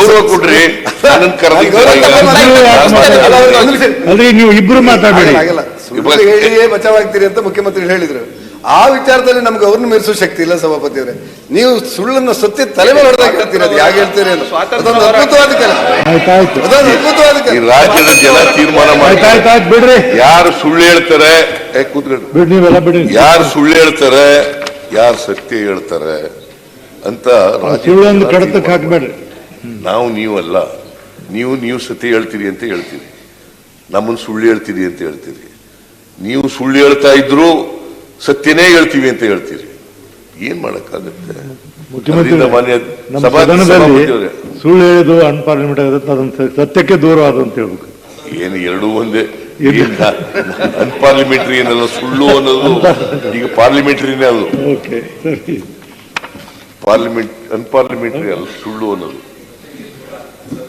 ಗೌರವ ಕೊಡ್ರಿ. ಅಲ್ಲ, ನೀವು ಇಬ್ರು ಮಾತಾಡಬೇಡಿ ಹೇಳಿಯೇ ಬಚಾವಾಗ್ತೀರಿ ಅಂತ ಮುಖ್ಯಮಂತ್ರಿ ಹೇಳಿದ್ರು. ಆ ವಿಚಾರದಲ್ಲಿ ನಮ್ಗೆ ಅವ್ರನ್ನ ಮೀರಿಸೋ ಶಕ್ತಿ ಇಲ್ಲ ಸಭಾಪತಿ ಅವರೇ. ನೀವು ಸುಳ್ಳನ್ನ ಸತ್ಯ ತಲೆ ಮೇಲೆ ಹೊಡೆದಾಗ ಹೇಳ್ತೀರಿ ಅದು ಯಾಕೆ ಹೇಳ್ತೀರಿ ಅದ್ಭುತವಾದ ಕೆಲಸ. ಅದ್ಭುತವಾದ ರಾಜ್ಯದ ಜನ ತೀರ್ಮಾನ ಮಾಡಿ ಬಿಡ್ರಿ. ಯಾರು ಸುಳ್ಳು ಹೇಳ್ತಾರೆ ಏ, ಕೂತ್ಕೊಳ್ಳಿ. ಬಿಡ್ ನೀವೆಲ್ಲ ಬಿಡಿ. ಯಾರು ಸುಳ್ಳು ಹೇಳ್ತಾರೆ ಯಾರು ಸತ್ಯ ಹೇಳ್ತಾರೆ ಅಂತ ಸುಳ್ಳೊಂದು ಕಡತಕ್ಕೆ ಹಾಕ್ಬೇಡ್ರಿ. ನಾವು ನೀವಲ್ಲ ನೀವು ನೀವು ಸತಿ ಹೇಳ್ತೀರಿ ಅಂತ ಹೇಳ್ತೀರಿ. ನಮ್ಮನ್ನು ಸುಳ್ಳು ಹೇಳ್ತೀರಿ ಅಂತ ಹೇಳ್ತೀರಿ. ನೀವು ಸುಳ್ಳು ಹೇಳ್ತಾ ಇದ್ರು ಸತ್ಯನೇ ಹೇಳ್ತೀವಿ ಅಂತ ಹೇಳ್ತೀರಿ. ಏನ್ ಮಾಡಕ್ಕಾಗತ್ತೆ? ಸುಳ್ಳು ಹೇಳಿದು ಅನ್ಪಾರ್ಲಿಮೆಂಟ್ ಆಗುತ್ತೆ ಸತ್ಯಕ್ಕೆ ಸತ್ಯಕ್ಕೆ ಆದ ಅಂತ ಹೇಳ್ಬೇಕು. ಏನು ಎರಡೂ ಒಂದೇ. ಅನ್ಪಾರ್ಲಿಮೆಂಟ್ರಿ ಏನಲ್ಲ ಸುಳ್ಳು ಅನ್ನೋದು ಈಗ ಪಾರ್ಲಿಮೆಂಟ್ರಿನೇ ಅದು. ಪಾರ್ಲಿಮೆಂಟ್ ಅನ್ಪಾರ್ಲಿಮೆಂಟ್ರಿ ಅಲ್ಲ ಸುಳ್ಳು ಅನ್ನೋದು.